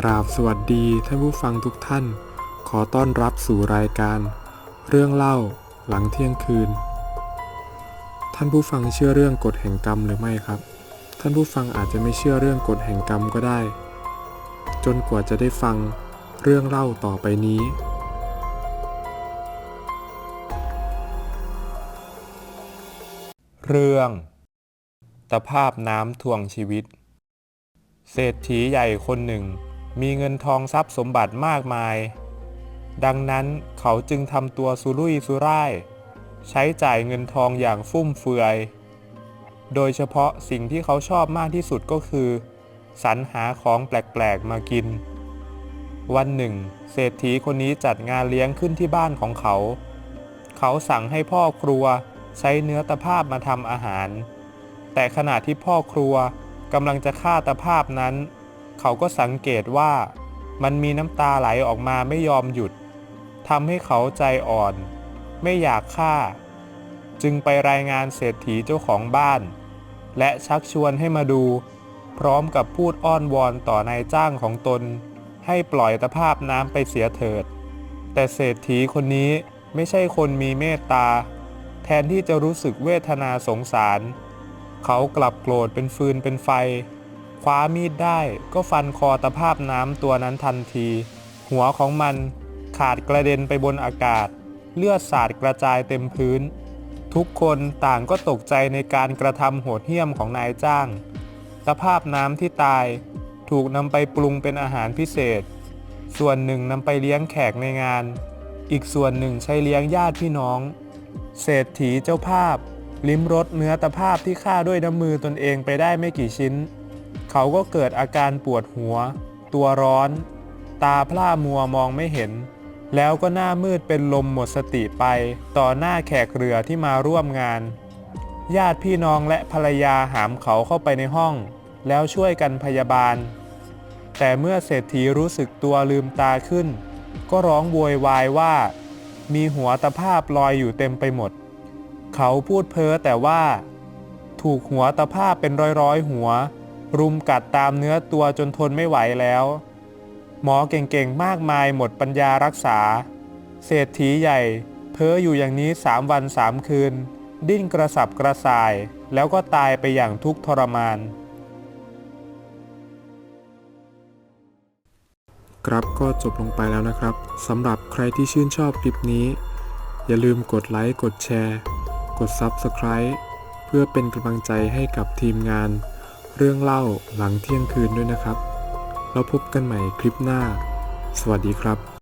กราบสวัสดีท่านผู้ฟังทุกท่าน ขอต้อนรับสู่รายการ เรื่องเล่าหลังเที่ยงคืน ท่านผู้ฟังเชื่อเรื่องกฎแห่งกรรมหรือไม่ครับ ท่านผู้ฟังอาจจะไม่เชื่อเรื่องกฎแห่งกรรมก็ได้ จนกว่าจะได้ฟังเรื่องเล่าต่อไปนี้ เรื่องตะภาพน้ำทวงชีวิต เศรษฐีใหญ่คนหนึ่ง มีเงินทองทรัพย์สมบัติมากมาย ดังนั้นเขาจึงทำตัวสุรุ่ยสุร่าย ใช้จ่ายเงินทองอย่างฟุ่มเฟือย โดยเฉพาะสิ่งที่เขาชอบมากที่สุดก็คือ สรรหาของแปลกๆมากิน วันหนึ่ง เศรษฐีคนนี้จัดงานเลี้ยงขึ้นที่บ้านของเขา เขาสั่งให้พ่อครัวใช้เนื้อตะภาพมาทำอาหาร แต่ขณะที่พ่อครัวกำลังจะฆ่าตะภาพนั้น เขาก็สังเกตว่ามันมีน้ำตาไหลออกมาไม่ยอมหยุดทำให้เขาใจอ่อน ไม่อยากฆ่า จึงไปรายงานเศรษฐีเจ้าของบ้าน และชักชวนให้มาดู พร้อมกับพูดอ้อนวอนต่อนายจ้างของตน ให้ปล่อยตะภาพน้ำไปเสียเถิด แต่เศรษฐีคนนี้ไม่ใช่คนมีเมตตา แทนที่จะรู้สึกเวทนาสงสาร เขากลับโกรธเป็นฟืนเป็นไฟ คว้ามีดได้ก็ฟันคอตะภาพน้ำตัวนั้นทันที หัวของมันขาดกระเด็นไปบนอากาศ เลือดสาดกระจายเต็มพื้น ทุกคนต่างก็ตกใจในการกระทำโหดเหี้ยมของนายจ้าง ตะภาพน้ำที่ตาย ถูกนำไปปรุงเป็นอาหารพิเศษ ส่วนหนึ่งนำไปเลี้ยงแขกในงาน อีกส่วนหนึ่งใช้เลี้ยงญาติพี่น้อง เศรษฐีเจ้าภาพ ลิ้มรสเนื้อตะภาพที่ฆ่าด้วยน้ำมือตนเองไปได้ไม่กี่ชิ้น เขาก็เกิดอาการปวดหัว ตัวร้อน ตาพร่ามัวมองไม่เห็น แล้วก็หน้ามืดเป็นลมหมดสติไป ต่อหน้าแขกเรือที่มาร่วมงาน ญาติพี่น้องและภรรยาหามเขาเข้าไปในห้อง แล้วช่วยกันพยาบาล แต่เมื่อเศรษฐีรู้สึกตัวลืมตาขึ้น ก็ร้องโวยวายว่า มีหัวตะภาพลอยอยู่เต็มไปหมด เขาพูดเพ้อแต่ว่า ถูกหัวตะภาพเป็นร้อยๆ หัว รุมกัดตามเนื้อตัวจนทนไม่ไหวแล้ว หมอเก่งๆมากมายหมดปัญญารักษา เศรษฐีใหญ่ เพ้ออยู่อย่างนี้สามวันสามคืน ดิ้นกระสับกระส่าย แล้วก็ตายไปอย่างทุกข์ทรมาน ครับก็จบลงไปแล้วนะครับสำหรับใครที่ชื่นชอบคลิปนี้ อย่าลืมกดไลค์กดแชร์ กด Subscribe เพื่อเป็นกำลังใจให้กับทีมงาน เรื่องเล่าหลังเที่ยงคืนด้วยนะครับ เราพบกันใหม่คลิปหน้า สวัสดีครับ